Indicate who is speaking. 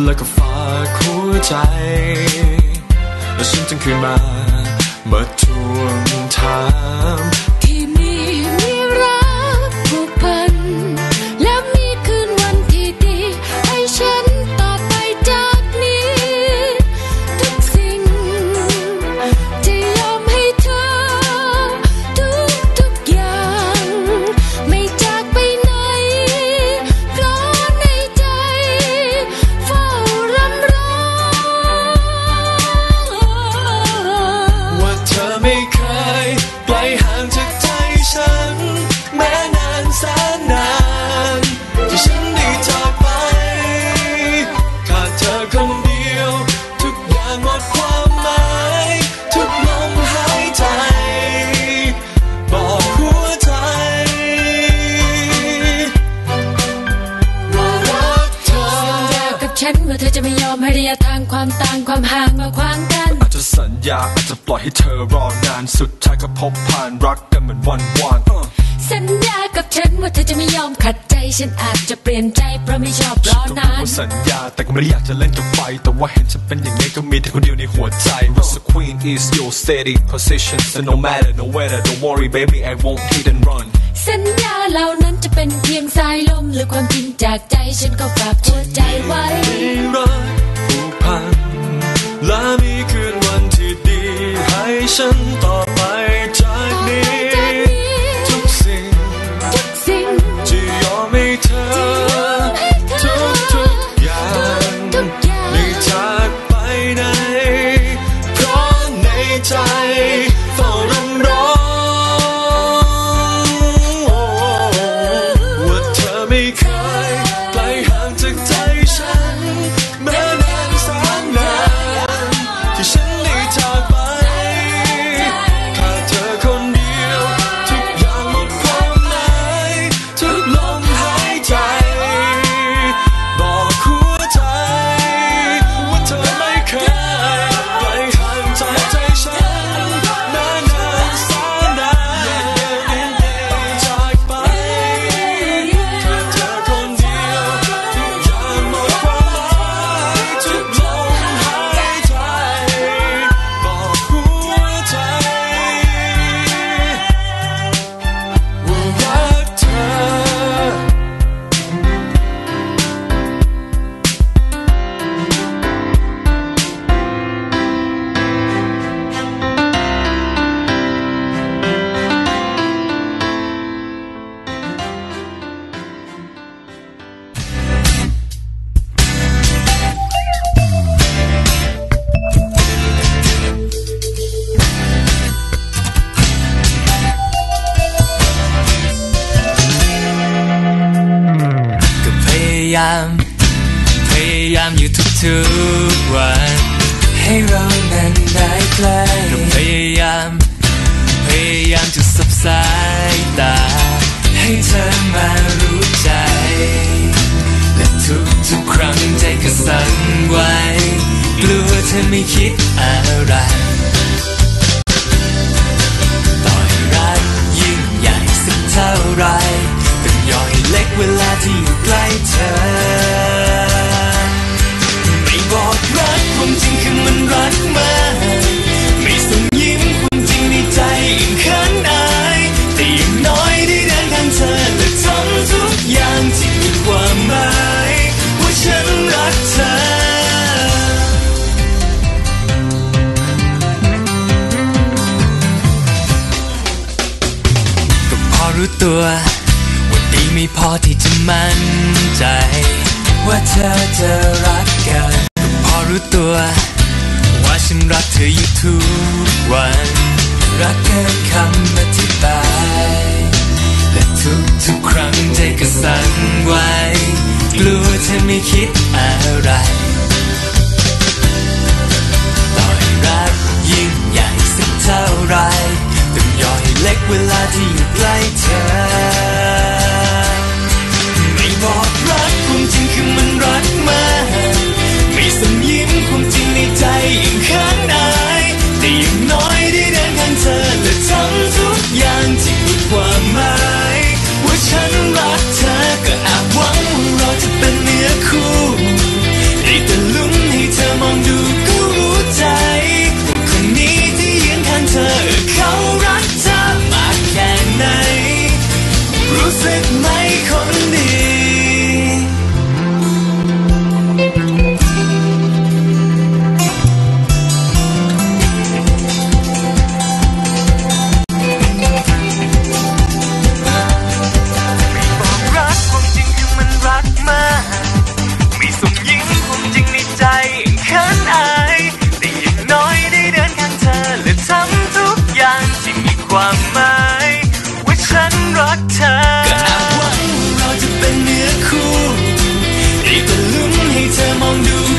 Speaker 1: แล้วก็ฝากหัวใจ แล้วฉันจึงคืนมามาทวงถาม
Speaker 2: ให้ระ
Speaker 1: ยะ
Speaker 2: ทางความต่างความห่างมาขวางกัน
Speaker 1: อาจจะสัญญาอาจจะปล่อยให้เธอรอนานสุดท้ายก็พบผ่านรักกันเหมือนวันวาน uh.
Speaker 2: สัญญากับฉันว่าเธอจะไม่ยอมขัดใจ ฉันอาจจะเปลี่ยนใจเพราะไม่ชอบรอนาน
Speaker 1: ว่าสัญญาแต่ก็ไม่ได้อยากจะเล่นกับไฟแต่ว่าเห็นฉันเป็นอย่างนี้ก็มีแต่คนเดียวในหัวใจ What's the queen is your steady position so no matter no weather don't worry baby I won't hit and run
Speaker 2: สัญญาเหล่านั้นจะเป็นเพียงสายลมหรือความจริงจากใจฉันก็ฝากหัวใจไว้
Speaker 1: ฉันต่อไปจากนี้ ทุกสิ่ง
Speaker 2: ทุกสิ่ง
Speaker 1: จะยอมให้เธอ ทุกๆอย่าง
Speaker 2: ทุกอย่าง
Speaker 1: ไม่จากไปไหนเพราะในใจ อยู่ทุก
Speaker 3: ๆวัน ให้เรานั้นได้ใกล้ก็พยายาม พยายามจะสับสายตา ให้เธอมารู้ใจ และทุกๆครั้งใจก็สั่นไหวกลัวเธอไม่คิดอะไรต่อยรักยิ่งใหญ่สักเท่าไรต้องย่อยเล็กเวลาที่อยู่ใกล้เธอ ตัวว่าดีไม่พอที่จะมั่นใจ ว่าเธอจะรักกันก็พอรู้ตัว ว่าฉันรักเธออยู่ทุกวัน รักเกินคำอธิบาย และทุกทุกครั้งใจก็สั่นไหวกลัวเธอไม่คิด among dudes.